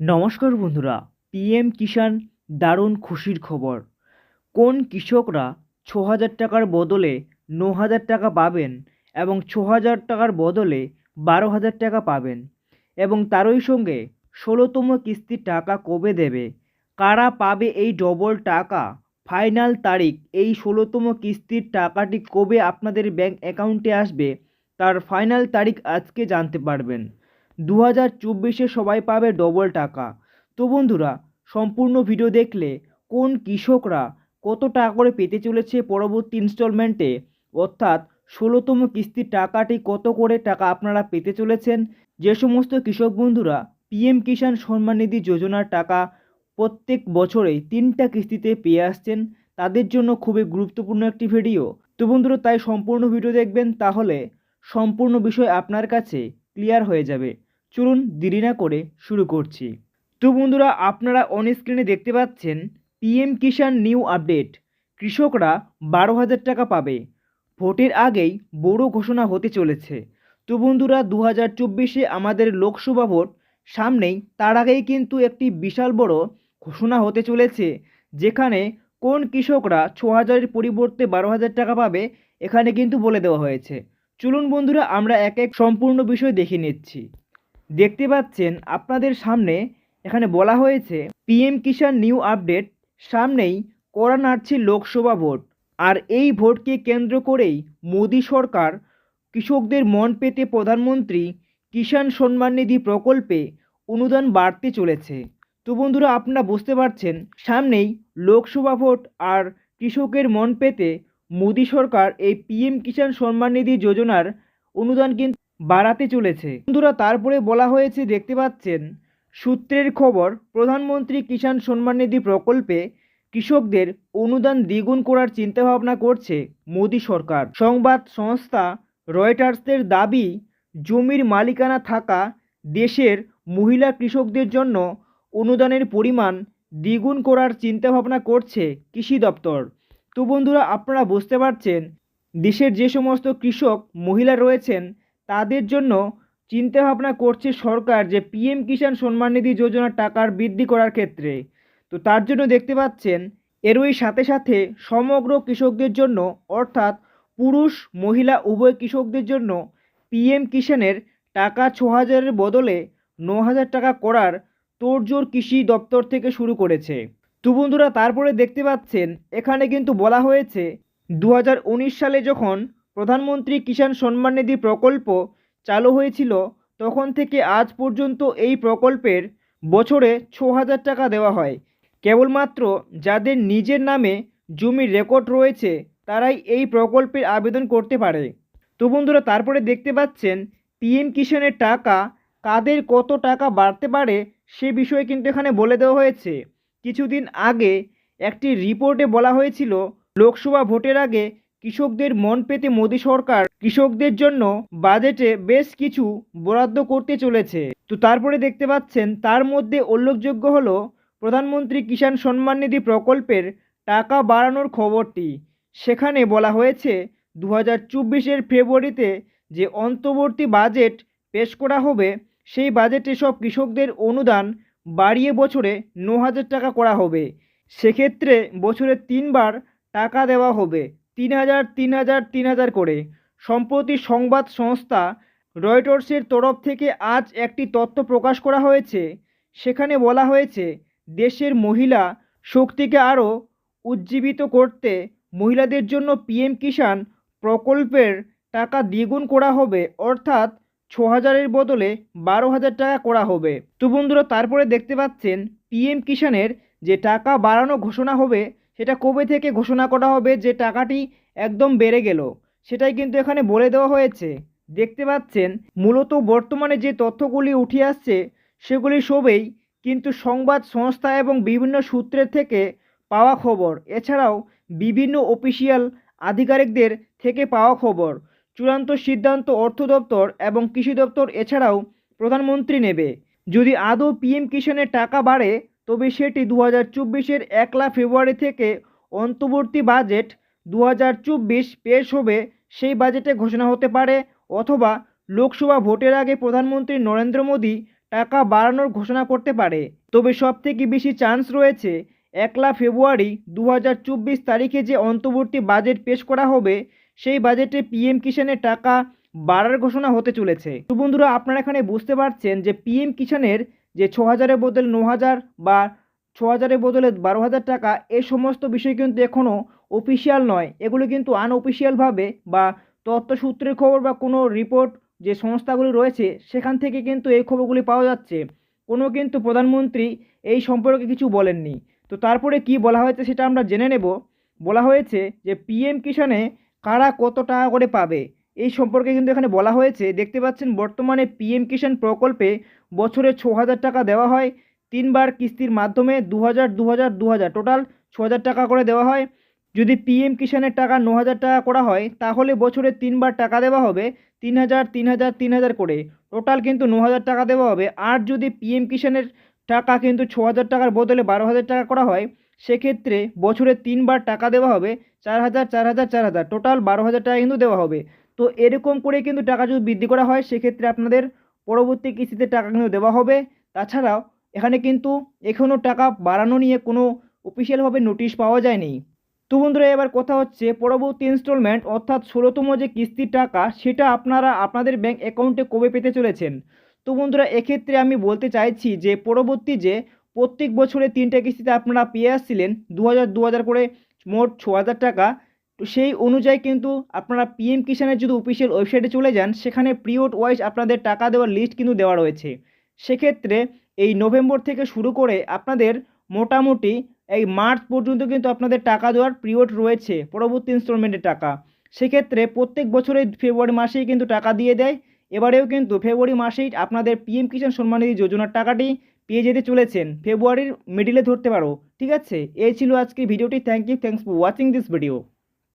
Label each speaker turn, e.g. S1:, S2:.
S1: নমস্কার বন্ধুরা, পিএম কিষাণ দারুণ খুশির খবর। কোন কৃষকরা ছ হাজার টাকার বদলে ন হাজার টাকা পাবেন এবং ছ হাজার টাকার বদলে বারো হাজার টাকা পাবেন এবং তারই সঙ্গে ষোলোতম কিস্তির টাকা কবে দেবে? কারা পাবে এই ডবল টাকা? ফাইনাল তারিখ, এই ষোলোতম কিস্তির টাকাটি কবে আপনাদের ব্যাংক অ্যাকাউন্টে আসবে? তার ফাইনাল তারিখ আজকে জানতে পারবেন। দু হাজার চব্বিশে সবাই পাবে ডবল টাকা। তো বন্ধুরা, সম্পূর্ণ ভিডিও দেখলে কোন কৃষকরা কত টাকা করে পেতে চলেছে পরবর্তী ইনস্টলমেন্টে অর্থাৎ ষোলোতম কিস্তির টাকাটি কত করে টাকা আপনারা পেতে চলেছেন? যে সমস্ত কৃষক বন্ধুরা পিএম কিষাণ সম্মান নিধি যোজনার টাকা প্রত্যেক বছরেই তিনটা কিস্তিতে পেয়ে আসছেন, তাদের জন্য খুবই গুরুত্বপূর্ণ একটি ভিডিও তো বন্ধুরা, তাই সম্পূর্ণ ভিডিও দেখবেন, তাহলে সম্পূর্ণ বিষয় আপনার কাছে ক্লিয়ার হয়ে যাবে। চলুন দেরি না করে শুরু করছি। তো বন্ধুরা, আপনারা অন স্ক্রিনে দেখতে পাচ্ছেন পিএম কিষাণ নিউ আপডেট কৃষকরা বারো হাজার টাকা পাবে। ভোটের আগেই বড় ঘোষণা হতে চলেছে। তো বন্ধুরা দু হাজার চব্বিশে আমাদের লোকসভা ভোট, সামনেই তার আগেই কিন্তু একটি বিশাল বড় ঘোষণা হতে চলেছে, যেখানে কোন কৃষকরা ছ হাজারের পরিবর্তে বারো হাজার টাকা পাবে, এখানে কিন্তু বলে দেওয়া হয়েছে। চলুন বন্ধুরা, আমরা এক এক সম্পূর্ণ বিষয় দেখে নিচ্ছি। দেখতে পাচ্ছেন আপনাদের সামনে এখানে বলা হয়েছে, পিএম কিষাণ নিউ আপডেট, সামনেই করা নাড়ছে লোকসভা ভোট। আর এই ভোটকে কেন্দ্র করেই মোদী সরকার কৃষকদের মন পেতে প্রধানমন্ত্রী কিষাণ সম্মান নিধি প্রকল্পে অনুদান বাড়তে চলেছে। তো বন্ধুরা, আপনারা বুঝতে পারছেন, সামনেই লোকসভা ভোট আর কৃষকের মন পেতে মোদী সরকার এই পিএম কিষাণ সম্মান নিধি যোজনার অনুদান কিন্তু বাড়াতে চলেছে। বন্ধুরা, তারপরে বলা হয়েছে, দেখতে পাচ্ছেন, সূত্রের খবর, প্রধানমন্ত্রী কিষাণ সম্মান নিধি প্রকল্পে কৃষকদের অনুদান দ্বিগুণ করার চিন্তাভাবনা করছে মোদী সরকার। সংবাদ সংস্থা রয়টার্সের দাবি, জমির মালিকানা থাকা দেশের মহিলা কৃষকদের জন্য অনুদানের পরিমাণ দ্বিগুণ করার চিন্তাভাবনা করছে কৃষি দপ্তর। তো বন্ধুরা, আপনারা বুঝতে পারছেন, দেশের যে সমস্ত কৃষক, মহিলা রয়েছেন তাদের জন্য চিন্তাভাবনা করছে সরকার যে পিএম কিষাণ সম্মান নিধি যোজনার টাকার বৃদ্ধি করার ক্ষেত্রে। তো তার জন্য দেখতে পাচ্ছেন, এরই সাথে সাথে সমগ্র কৃষকদের জন্য, অর্থাৎ পুরুষ, মহিলা, উভয় কৃষকদের জন্য পিএম কিষাণের টাকা ছ হাজারের বদলে ন হাজার টাকা করার তোড়জোড় কৃষি দপ্তর থেকে শুরু করেছে। তো বন্ধুরা, তারপরে দেখতে পাচ্ছেন, এখানে কিন্তু বলা হয়েছে, দু হাজার উনিশ সালে যখন প্রধানমন্ত্রী কিষাণ সম্মান নিধি প্রকল্প চালু হয়েছিল, তখন থেকে আজ পর্যন্ত এই প্রকল্পের বছরে ছ হাজার টাকা দেওয়া হয়। কেবলমাত্র যাদের নিজের নামে জমির রেকর্ড রয়েছে, তারাই এই প্রকল্পের আবেদন করতে পারে। তো বন্ধুরা, তারপরে দেখতে পাচ্ছেন, পিএম কিষাণের টাকা কাদের কত টাকা বাড়তে পারে সে বিষয়ে কিন্তু এখানে বলে দেওয়া হয়েছে। কিছুদিন আগে একটি রিপোর্টে বলা হয়েছিল, লোকসভা ভোটের আগে কৃষকদের মন পেতে মোদী সরকার কৃষকদের জন্য বাজেটে বেশ কিছু বরাদ্দ করতে চলেছে। তো তারপরে দেখতে পাচ্ছেন, তার মধ্যে উল্লেখযোগ্য হলো প্রধানমন্ত্রী কিষাণ সম্মান নিধি প্রকল্পের টাকা বাড়ানোর খবরটি। সেখানে বলা হয়েছে দু হাজার চব্বিশের ফেব্রুয়ারিতে যে অন্তর্বর্তী বাজেট পেশ করা হবে, সেই বাজেটে সব কৃষকদের অনুদান বাড়িয়ে বছরে ন হাজার টাকা করা হবে। সেক্ষেত্রে বছরে তিনবার টাকা দেওয়া হবে। তিন হাজার তিন হাজার তিন হাজার করে। সম্প্রতি সংবাদ সংস্থা রয়টার্সের তরফ থেকে আজ একটি তথ্য প্রকাশ করা হয়েছে। সেখানে বলা হয়েছে, দেশের মহিলা শক্তিকে আরও উজ্জীবিত করতে মহিলাদের জন্য পিএম কিষাণ প্রকল্পের টাকা দ্বিগুণ করা হবে, অর্থাৎ ছ হাজারের বদলে বারো হাজার টাকা করা হবে। তো বন্ধুরা, তারপরে দেখতে পাচ্ছেন, পিএম কিষাণের যে টাকা বাড়ানো ঘোষণা হবে সেটা কবে থেকে ঘোষণা করা হবে যে টাকাটি একদম বেড়ে গেল, সেটাই কিন্তু এখানে বলে দেওয়া হয়েছে। দেখতে পাচ্ছেন, মূলত বর্তমানে যে তথ্যগুলি উঠে আসছে, সেগুলি সবেই কিন্তু সংবাদ সংস্থা এবং বিভিন্ন সূত্রের থেকে পাওয়া খবর। এছাড়াও বিভিন্ন অফিসিয়াল আধিকারিকদের থেকে পাওয়া খবর। চূড়ান্ত সিদ্ধান্ত অর্থ দপ্তর এবং কৃষি দপ্তর এছাড়াও প্রধানমন্ত্রী নেবে। যদি আদৌ পিএম কিষাণের টাকা বাড়ে তবে সেটি দু হাজার চব্বিশের একলা ফেব্রুয়ারি থেকে অন্তর্বর্তী বাজেট দু হাজার চব্বিশ পেশ হবে সেই বাজেটে ঘোষণা হতে পারে অথবা লোকসভা ভোটের আগে প্রধানমন্ত্রী নরেন্দ্র মোদী টাকা বাড়ানোর ঘোষণা করতে পারে। তবে সবথেকে বেশি চান্স রয়েছে একলা ফেব্রুয়ারি দু হাজার চব্বিশ তারিখে যে অন্তর্বর্তী বাজেট পেশ করা হবে, সেই বাজেটে পিএম কিষাণের টাকা বাড়ার ঘোষণা হতে চলেছে। তো বন্ধুরা, আপনারা এখানে বুঝতে পারছেন যে পিএম কিষাণের যে ছ হাজারের বদলে ন হাজার বা ছ হাজারের বদলে বারো হাজার টাকা এই সমস্ত বিষয় কিন্তু এখনও অফিসিয়াল নয়। এগুলো কিন্তু আনঅফিসিয়ালভাবে বা তথ্যসূত্রের খবর বা কোনো রিপোর্ট যে সংস্থাগুলি রয়েছে, সেখান থেকে কিন্তু এই খবরগুলি পাওয়া যাচ্ছে। কোনো কিন্তু প্রধানমন্ত্রী এই সম্পর্কে কিছু বলেননি। তো তারপরে কি বলা হয়েছে সেটা আমরা জেনে নেব। বলা হয়েছে যে পিএম কিষাণে কারা কত টাকা করে পাবে? এই সম্পর্কে কিন্তু এখানে বলা হয়েছে। দেখতে পাচ্ছেন, বর্তমানে পিএম কিষাণ প্রকল্পে বছরে ছ হাজার টাকা দেওয়া হয়। তিনবার কিস্তির মাধ্যমে দু হাজার দু হাজার দু হাজার টোটাল ছ হাজার টাকা করে দেওয়া হয়। যদি পিএম কিষাণের টাকা ন হাজার টাকা করা হয়, তাহলে বছরে তিনবার টাকা দেওয়া হবে তিন হাজার তিন হাজার তিন হাজার করে। টোটাল কিন্তু ন হাজার টাকা দেওয়া হবে। আর যদি পিএম কিষাণের টাকা কিন্তু ছ হাজার টাকার বদলে বারো হাজার টাকা করা হয়, সেক্ষেত্রে বছরে তিনবার টাকা দেওয়া হবে চার হাজার চার হাজার চার হাজার টোটাল বারো হাজার টাকা কিন্তু দেওয়া হবে। তো এরকম করে কিন্তু টাকা যদি বৃদ্ধি করা হয়, সেক্ষেত্রে আপনাদের পরবর্তী কিস্তিতে টাকা কিন্তু দেওয়া হবে। তাছাড়াও এখানে কিন্তু এখনও টাকা বাড়ানো নিয়ে কোনো অফিসিয়ালভাবে নোটিশ পাওয়া যায়নি। তো বন্ধুরা, এবার কথা হচ্ছে পরবর্তী ইনস্টলমেন্ট অর্থাৎ ষোলোতম যে কিস্তির টাকা, সেটা আপনারা আপনাদের ব্যাংক অ্যাকাউন্টে কবে পেতে চলেছেন? তো বন্ধুরা, এক্ষেত্রে আমি বলতে চাইছি যে পরবর্তী যে প্রত্যেক বছরে তিনটা কিস্তিতে আপনারা পেয়ে আসছিলেন দু হাজার দু হাজার করে মোট ছ হাজার টাকা। তো সেই অনুযায়ী কিন্তু আপনারা পিএম কিষাণের যদি অফিসিয়াল ওয়েবসাইটে চলে যান, সেখানে পিরিয়ড ওয়াইজ আপনাদের টাকা দেওয়ার লিস্ট কিন্তু দেওয়া রয়েছে। সেক্ষেত্রে এই নভেম্বর থেকে শুরু করে আপনাদের মোটামুটি এই মার্চ পর্যন্ত কিন্তু আপনাদের টাকা দেওয়ার পিরিয়ড রয়েছে, পরবর্তী ইনস্টলমেন্টের টাকা। সেক্ষেত্রে প্রত্যেক বছরে ফেব্রুয়ারি মাসেই কিন্তু টাকা দিয়ে দেয়। এবারেও কিন্তু ফেব্রুয়ারি মাসেই আপনাদের পিএম কিষাণ সম্মানিধি যোজনার টাকাটি পেয়ে যেতে চলেছেন। ফেব্রুয়ারির মিডিলে ধরতে পারো, ঠিক আছে? এই ছিল আজকে ভিডিওটি thank you thanks for watching this video